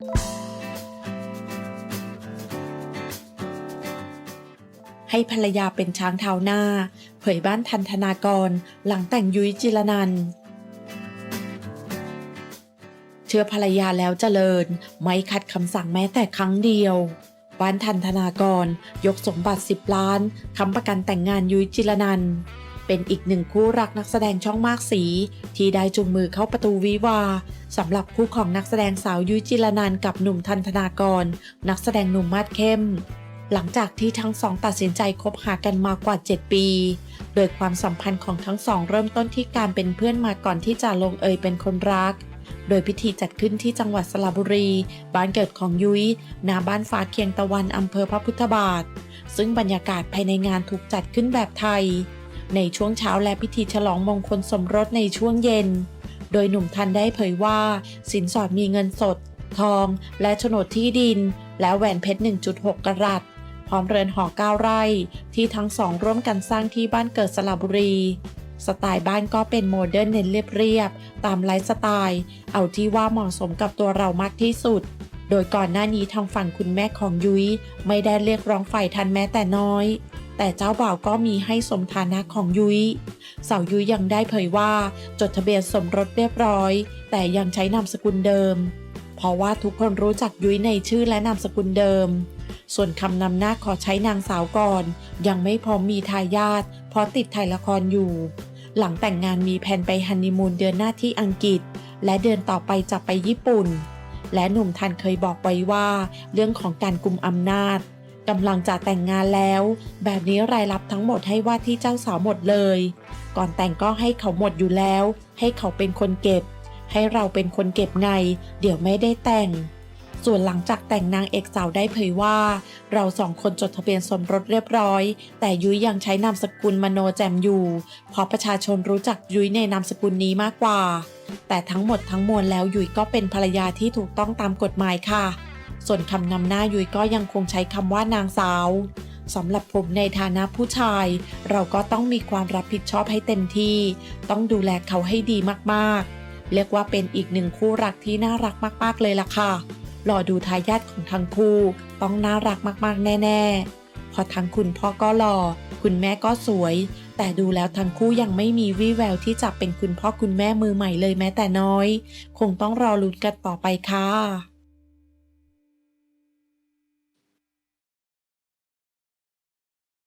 ให้ภรรยาเป็นช้างเท้าหน้า เผยบ้านทันธนากรหลังแต่งยุ้ยจิรนันเชื่อภรรยาแล้วเจริญ ไม่ขัดคำสั่งแม้แต่ครั้งเดียว บ้านทันธนากร ยกสมบัติ 10 ล้าน ค้ำประกันแต่งงานยุ้ยจิรนันท์ เป็นอีกหนึ่งคู่รักนักแสดงช่องมากสี ที่ได้จุงมือเข้าประตูวิวาสำหรับคู่ของนักแสดงสาวยุ้ยจิรนันกับหนุ่มทันธนากร นักแสดงหนุ่มมาดเข้ม หลังจากที่ทั้งสองตัดสินใจคบหากันมากว่า 7 ปี โดยความสัมพันธ์ของทั้งสองเริ่มต้นที่การเป็นเพื่อนมาก่อนที่จะลงเอยเป็นคนรักโดยพิธีจัดขึ้นที่จังหวัดสระบุรี บ้านเกิดของยุ้ยณบ้านฟ้าเคียงตะวันอำเภอพระพุทธบาท ซึ่งบรรยากาศภายในงานถูกจัดขึ้นแบบไทย ในช่วงเช้าและพิธีฉลองมงคลสมรสในช่วงเย็น โดยหนุ่มทันได้เผยว่า สินสอดมีเงินสด ทอง และโฉนดที่ดิน และแหวนเพชร 1.6 กรัตพร้อมเรือนหอ9ไร่ ที่ทั้งสองร่วมกันสร้างที่บ้านเกิดสระบุรีสไตล์บ้านก็เป็นโมเดิร์นเน้นเรียบๆ ตามไลฟ์สไตล์ เอาที่ว่าเหมาะสมกับตัวเรามากที่สุด โดยก่อนหน้านี้ทางฝั่งคุณแม่ของยุ้ยไม่ได้เรียกร้องฝ่ายทันแม้แต่น้อย แต่เจ้าบ่าวก็มีให้สมฐานะของยุ้ยสาวยุ้ยยังได้เผยว่าจดทะเบียนสมรสเรียบร้อย แต่ยังใช้นามสกุลเดิม เพราะว่าทุกคนรู้จักยุ้ยในชื่อและนามสกุลเดิม ส่วนคำนำหน้าขอใช้นางสาวก่อน ยังไม่พร้อมมีทายาทเพราะติดถ่ายละครอยู่ หลังแต่งงานมีแผนไปฮันนีมูนเดือนหน้าที่อังกฤษ และเดือนต่อไปจะไปญี่ปุ่น และหนุ่มทันเคยบอกไว้ว่า เรื่องของการกุมอำนาจ กำลังจะแต่งงานแล้ว แบบนี้รายรับทั้งหมดให้ว่าที่เจ้าสาวหมดเลย ก่อนแต่งก็ให้เขาหมดอยู่แล้ว ให้เขาเป็นคนเก็บ ให้เราเป็นคนเก็บไง เดี๋ยวไม่ได้แต่ง ส่วนหลังจากแต่งนางเอกสาวได้เผยว่า เราสองคนจดทะเบียนสมรสเรียบร้อย แต่ยุ้ยยังใช้นามสกุลมโนแจมอยู่เพราะประชาชนรู้จักยุ้ยในนามสกุลนี้มากกว่า แต่ทั้งหมดทั้งมวลแล้วยุ้ยก็เป็นภรรยาที่ถูกต้องตามกฎหมายค่ะ ส่วนคำนำหน้ายุ้ยก็ยังคงใช้คำว่านางสาวสำหรับผมในฐานะผู้ชาย เราก็ต้องมีความรับผิดชอบให้เต็มที่ ต้องดูแลเขาให้ดีมากๆ เรียกว่าเป็นอีกหนึ่งคู่รักที่น่ารักมาก ๆ เลยล่ะค่ะรอดูทายาทของทั้งคู่ ต้องน่ารักมากๆ แน่ๆเพอทั้งคุณพ่อก็หล่อคุณแม่ก็สวย แต่ดูแล้วทั้งคู่ยังไม่มีวี่แววที่จะเป็นคุณพ่อคุณแม่มือใหม่เลยแม้แต่น้อย คงต้องรอลุ้นกันต่อไปค่ะ